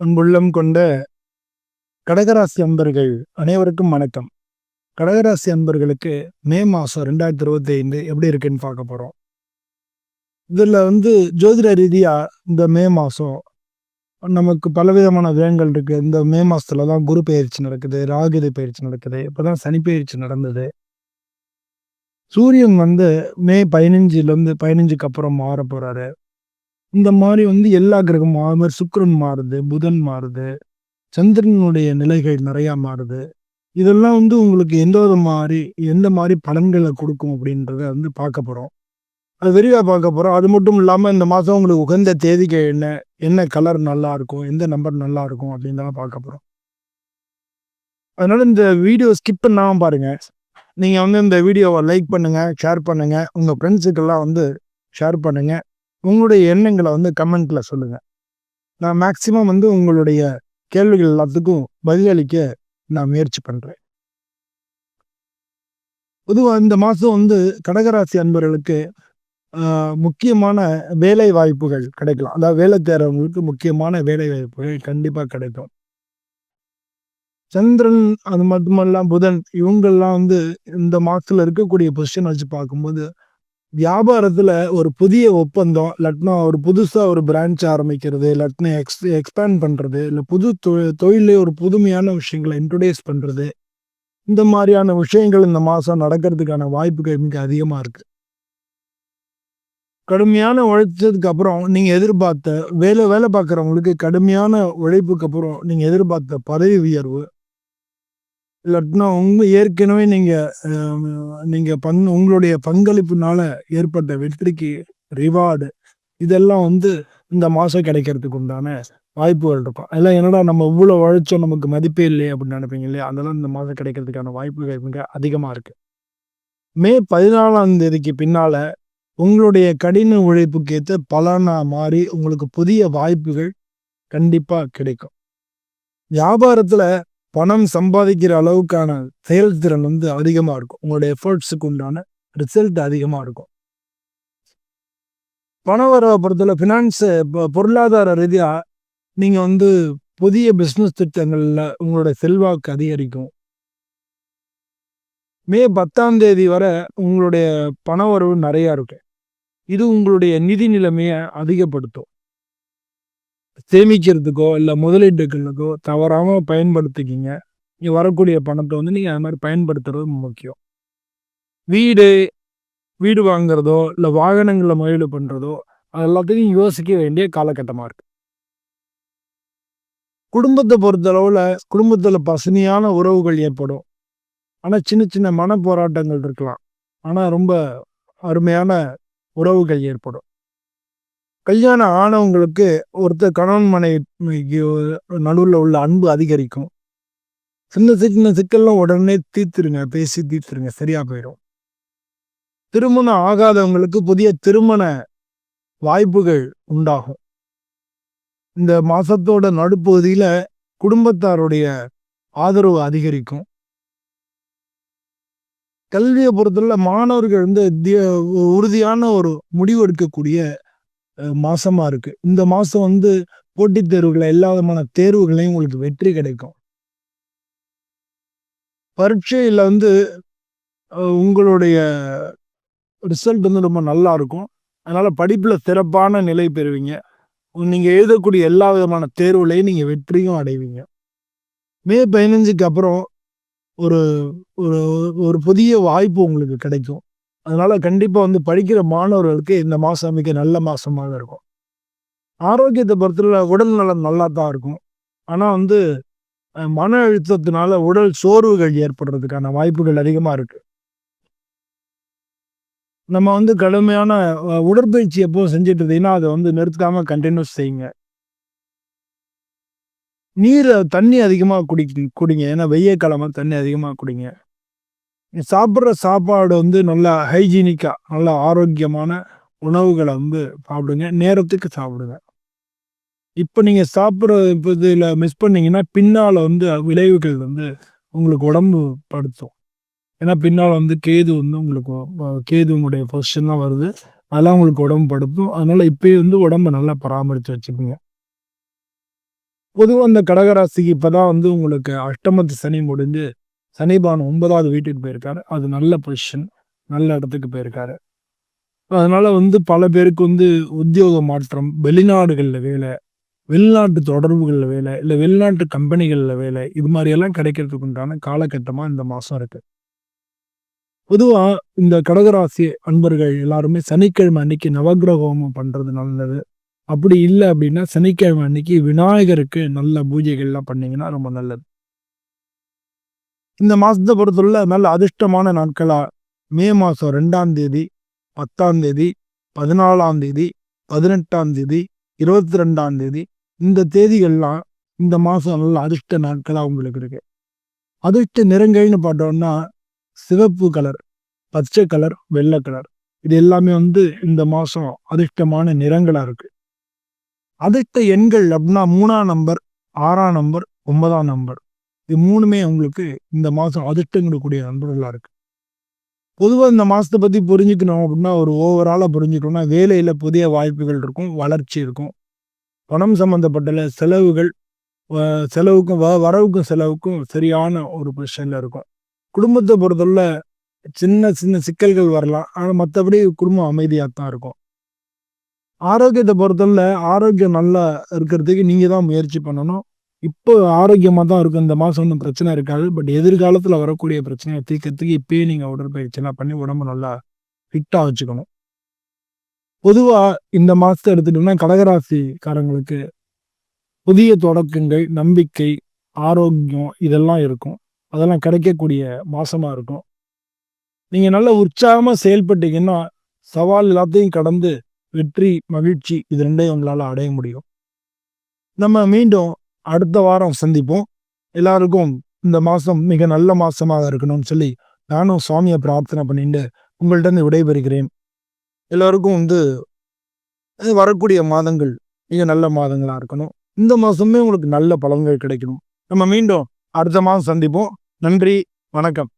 அன்புள்ளம் கொண்ட கடகராசி அன்பர்கள் அனைவருக்கும் வணக்கம். கடகராசி அன்பர்களுக்கு மே மாதம் ரெண்டாயிரத்தி இருபத்தி ஐந்து எப்படி இருக்குன்னு பார்க்க போகிறோம் இதில் வந்து ஜோதிட ரீதியாக இந்த மே மாதம் நமக்கு பலவிதமான விதங்கள் இருக்குது இந்த மே மாதத்துல தான் குரு பயிற்சி நடக்குது ராகுது பயிற்சி நடக்குது. இப்போ தான் சனி பயிற்சி நடந்தது. சூரியன் வந்து மே பதினஞ்சுலேருந்து பதினஞ்சுக்கு அப்புறம் மாற போகிறாரு இந்த மாதிரி வந்து எல்லா கிரகமும் அது மாதிரி சுக்கரன் மாறுது புதன் மாறுது சந்திரனுடைய நிலைகள் நிறையா மாறுது. இதெல்லாம் வந்து உங்களுக்கு எந்த வித மாதிரி எந்த மாதிரி பலன்களை கொடுக்கும் அப்படின்றத வந்து பார்க்க போகிறோம் அது விரிவாக பார்க்க போகிறோம் அது மட்டும் இல்லாமல் இந்த மாதம் உங்களுக்கு உகந்த தேதிகள் என்ன என்ன கலர் நல்லா இருக்கும் எந்த நம்பர் நல்லா இருக்கும் அப்படின்னு பார்க்க போகிறோம் அதனால இந்த வீடியோ ஸ்கிப் பண்ணாமல் பாருங்கள் நீங்கள் வந்து இந்த வீடியோவை லைக் பண்ணுங்கள் ஷேர் பண்ணுங்கள் உங்கள் ஃப்ரெண்ட்ஸுக்கெல்லாம் வந்து ஷேர் பண்ணுங்கள் உங்களுடைய எண்ணங்களை வந்து கமெண்ட்டில் சொல்லுங்கள் நான் மேக்சிமம் வந்து உங்களுடைய கேள்விகள் எல்லாத்துக்கும் பதிலளிக்க நான் முயற்சி பண்ணுறேன் பொதுவாக இந்த மாதம் வந்து கடகராசி அன்பர்களுக்கு முக்கியமான வேலை வாய்ப்புகள் கிடைக்கலாம். அதாவது வேலை தேர்றவங்களுக்கு முக்கியமான வேலை வாய்ப்புகள் கண்டிப்பாக கிடைக்கும். சந்திரன் அது மட்டுமல்லாம் புதன் இவங்கெல்லாம் வந்து இந்த மாதத்தில் இருக்கக்கூடிய பொசிஷன் வச்சு பார்க்கும்போது வியாபாரத்தில் ஒரு புதிய ஒப்பந்தம் இல்லாட்டினா ஒரு புதுசாக ஒரு பிரான்ச் ஆரம்பிக்கிறது இல்லாட்டினா எக்ஸ் எக்ஸ்பேண்ட் பண்ணுறது இல்லை புது தொ- தொழிலே ஒரு புதுமையான விஷயங்களை இன்ட்ரடியூஸ் பண்ணுறது இந்த மாதிரியான விஷயங்கள் இந்த மாதம் நடக்கிறதுக்கான வாய்ப்புகள் மிக அதிகமாக இருக்குது கடுமையான உழைச்சதுக்கு அப்புறம் நீங்கள் எதிர்பார்த்த வேலை வேலை பார்க்குறவங்களுக்கு கடுமையான உழைப்புக்கு அப்புறம் நீங்கள் எதிர்பார்த்த பதவி உயர்வு இல்லாட்டினா உங்க ஏற்கனவே நீங்க நீங்க பங் உங்களுடைய பங்களிப்புனால ஏற்பட்ட வெற்றிக்கு ரிவார்டு இதெல்லாம் வந்து இந்த மாதம் கிடைக்கிறதுக்கு உண்டான வாய்ப்புகள் இருக்கும். அதெல்லாம் என்னடா நம்ம இவ்வளோ உழைச்சோம் நமக்கு மதிப்பே இல்லையே அப்படின்னு நினைப்பீங்க இல்லையா? அதெல்லாம் இந்த மாதம் கிடைக்கிறதுக்கான வாய்ப்புகள் மிக அதிகமாக இருக்கு. மே பதினாலாம் தேதிக்கு பின்னால உங்களுடைய கடின உழைப்புக்கு ஏற்ற பலனா மாறி உங்களுக்கு புதிய வாய்ப்புகள் கண்டிப்பாக கிடைக்கும். வியாபாரத்தில் பணம் சம்பாதிக்கிற அளவுக்கான செயல்திறன் வந்து அதிகமாக இருக்கும். உங்களுடைய எஃபர்ட்ஸுக்கு உண்டான ரிசல்ட் அதிகமாக இருக்கும். பண வரவை பொறுத்தவரை ஃபினான்ஸு இப்போ பொருளாதார ரீதியாக நீங்கள் வந்து புதிய பிஸ்னஸ் திட்டங்களில் உங்களுடைய செல்வாக்கு அதிகரிக்கும். மே பத்தாம் தேதி வரை உங்களுடைய பண வரவு நிறையா இருக்கு இது உங்களுடைய நிதி நிலைமையை அதிகப்படுத்தும். சேமிக்கிறதுக்கோ இல்லை முதலீட்டுகளுக்கோ தவறாமல் பயன்படுத்திக்கிங்க. இங்கே வரக்கூடிய பணத்தை வந்து நீங்கள் அது மாதிரி பயன்படுத்துறது முக்கியம். வீடு வீடு வாங்குறதோ இல்லை வாகனங்களில் முதலீடு பண்ணுறதோ அது எல்லாத்தையும் யோசிக்க வேண்டிய காலகட்டமாக இருக்கு. குடும்பத்தை பொறுத்தளவில் குடும்பத்தில் பசுமையான உறவுகள் ஏற்படும். ஆனால் சின்ன சின்ன மன போராட்டங்கள் இருக்கலாம். ஆனால் ரொம்ப அருமையான உறவுகள் ஏற்படும். கல்யாணம் ஆனவங்களுக்கு ஒருத்தர் கணவன் மனைவிக்கு நடுவில் உள்ள அன்பு அதிகரிக்கும். சின்ன சின்ன சிக்கல்லாம் உடனே தீர்த்துருங்க பேசி தீர்த்துருங்க சரியா போயிடும் திருமணம் ஆகாதவங்களுக்கு புதிய திருமண வாய்ப்புகள் உண்டாகும். இந்த மாசத்தோட நடுப்பகுதியில குடும்பத்தாருடைய ஆதரவு அதிகரிக்கும். கல்வியை பொறுத்தவரை மாணவர்கள் வந்து தி- உறுதியான ஒரு முடிவு எடுக்கக்கூடிய மாதமாக இருக்குது இருக்கு. இந்த மாதம் வந்து போட்டித் தேர்வுகளை எல்லா விதமான தேர்வுகளையும் உங்களுக்கு வெற்றி கிடைக்கும். பரீட்சையில் வந்து உங்களுடைய ரிசல்ட் வந்து ரொம்ப நல்லா இருக்கும். அதனால் படிப்பில் சிறப்பான நிலை பெறுவீங்க. நீங்கள் எழுதக்கூடிய எல்லா விதமான தேர்வுலையும் நீங்கள் வெற்றியும் அடைவீங்க. மே பதினஞ்சுக்கு அப்புறம் ஒரு ஒரு ஒரு புதிய வாய்ப்பு உங்களுக்கு கிடைக்கும். அதனால கண்டிப்பாக வந்து படிக்கிற மாணவர்களுக்கு இந்த மாதம் மிக நல்ல மாசமாக இருக்கும். ஆரோக்கியத்தை பொறுத்தவரை உடல் நலம் நல்லா தான் இருக்கும். ஆனால் வந்து மன அழுத்தத்தினால உடல் சோர்வுகள் ஏற்படுறதுக்கான வாய்ப்புகள் அதிகமாக இருக்கு. நம்ம வந்து கடுமையான உடற்பயிற்சி எப்போ செஞ்சுட்டு இருந்தீங்கன்னா அதை வந்து நிறுத்தாமல் கண்டினியூஸ் செய்யுங்க. நீரை தண்ணி அதிகமாக குடி குடிங்க. ஏன்னா வெய்ய காலமாக தண்ணி அதிகமாக குடிங்க. சாப்பிட்ற சாப்பாடு வந்து நல்லா ஹைஜீனிக்காக நல்லா ஆரோக்கியமான உணவுகளை வந்து சாப்பிடுங்க. நேரத்துக்கு சாப்பிடுங்க. இப்போ நீங்கள் சாப்பிட்ற இப்போ இதில் மிஸ் பண்ணீங்கன்னா பின்னால் வந்து விளைவுகள் வந்து உங்களுக்கு உடம்பு படுத்தும். ஏன்னா பின்னால் வந்து கேது வந்து உங்களுக்கு கேது உங்களுடைய பொசிஷன் தான் வருது. அதெல்லாம் உங்களுக்கு உடம்பு படுத்தும். அதனால் இப்போயே வந்து உடம்ப நல்லா பராமரித்து வச்சுக்கோங்க. பொதுவாக அந்த கடகராசிக்கு இப்பதான் வந்து உங்களுக்கு அஷ்டமத்து சனி முடிஞ்சு சனிபான் ஒன்பதாவது வீட்டுக்கு போயிருக்காரு. அது நல்ல பொசிஷன் நல்ல இடத்துக்கு போயிருக்காரு. அதனால வந்து பல பேருக்கு வந்து உத்தியோக மாற்றம் வெளிநாடுகளில் வேலை வெளிநாட்டு தொடர்புகளில் வேலை இல்லை வெளிநாட்டு கம்பெனிகளில் வேலை இது மாதிரியெல்லாம் கிடைக்கிறதுக்கு உண்டான காலகட்டமாக இந்த மாதம் இருக்கு. பொதுவாக இந்த கடகராசி அன்பர்கள் எல்லாருமே சனிக்கிழமை அன்னைக்கு நவக்கிரக ஹோமம் நல்லது. அப்படி இல்லை அப்படின்னா சனிக்கிழமை அன்னைக்கு விநாயகருக்கு நல்ல பூஜைகள்லாம் பண்ணிங்கன்னா ரொம்ப நல்லது. இந்த மாதத்தை பொறுத்தவரை நல்ல அதிர்ஷ்டமான நாட்களாக மே மாதம் ரெண்டாம் தேதி பத்தாம் தேதி பதினாலாம் தேதி பதினெட்டாம் தேதி இருபத்தி ரெண்டாம் தேதி இந்த தேதிகள்லாம் இந்த மாதம் நல்ல அதிர்ஷ்ட நாட்களாக உங்களுக்கு இருக்கு. அதிர்ஷ்ட நிறங்கள்னு பார்த்தோம்னா சிவப்பு கலர் பச்சை கலர் வெள்ளை கலர். இது எல்லாமே வந்து இந்த மாதம் அதிர்ஷ்டமான நிறங்களாக இருக்கு. அதிர்ஷ்ட எண்கள் அப்படின்னா மூணாம் நம்பர் ஆறாம் நம்பர் ஒன்பதாம் நம்பர். இது மூணுமே உங்களுக்கு இந்த மாதம் அதிர்ஷ்டம் நண்பர்களாக இருக்கு. பொதுவாக இந்த மாதத்தை பற்றி புரிஞ்சுக்கணும் அப்படின்னா ஒரு ஓவராலாக புரிஞ்சுக்கணும்னா வேலையில் புதிய வாய்ப்புகள் இருக்கும் வளர்ச்சி இருக்கும். பணம் சம்மந்தப்பட்ட செலவுகள் செலவுக்கும் வ வரவுக்கும் செலவுக்கும் சரியான ஒரு பொசிஷனில் இருக்கும். குடும்பத்தை பொறுத்தவரை சின்ன சின்ன சிக்கல்கள் வரலாம். ஆனால் மற்றபடி குடும்பம் அமைதியாக தான் இருக்கும். ஆரோக்கியத்தை பொறுத்தவரை ஆரோக்கியம் நல்லா இருக்கிறதுக்கு நீங்கள் தான் முயற்சி பண்ணணும். இப்போ ஆரோக்கியமாக தான் இருக்கும். இந்த மாதம் ஒன்றும் பிரச்சனை இருக்காது. பட் எதிர்காலத்தில் வரக்கூடிய பிரச்சனையை தீர்க்கறதுக்கு இப்பயே நீங்கள் உடற்பயிற்சியெல்லாம் பண்ணி உடம்பு நல்லா ஃபிட்டாக வச்சுக்கணும். பொதுவாக இந்த மாதத்தை எடுத்துட்டோம்னா கடகராசிக்காரங்களுக்கு புதிய தொடக்கங்கள் நம்பிக்கை ஆரோக்கியம் இதெல்லாம் இருக்கும். அதெல்லாம் கிடைக்கக்கூடிய மாதமாக இருக்கும். நீங்கள் நல்ல உற்சாகமாக செயல்பட்டீங்கன்னா சவால் எல்லாத்தையும் கடந்து வெற்றி மகிழ்ச்சி இது ரெண்டையும் உங்களால் அடைய முடியும். நம்ம மீண்டும் அடுத்த வாரம் சந்திப்போம். எல்லாருக்கும் இந்த மாதம் மிக நல்ல மாதமாக இருக்கணும்னு சொல்லி நானும் சுவாமியை பிரார்த்தனை பண்ணிட்டு உங்கள்கிட்ட விடைபெறுகிறேன். எல்லாருக்கும் வந்து வரக்கூடிய மாதங்கள் மிக நல்ல மாதங்களாக இருக்கணும். இந்த மாதமே உங்களுக்கு நல்ல பலன்கள் கிடைக்கணும். நம்ம மீண்டும் அடுத்த மாதம் சந்திப்போம். நன்றி வணக்கம்.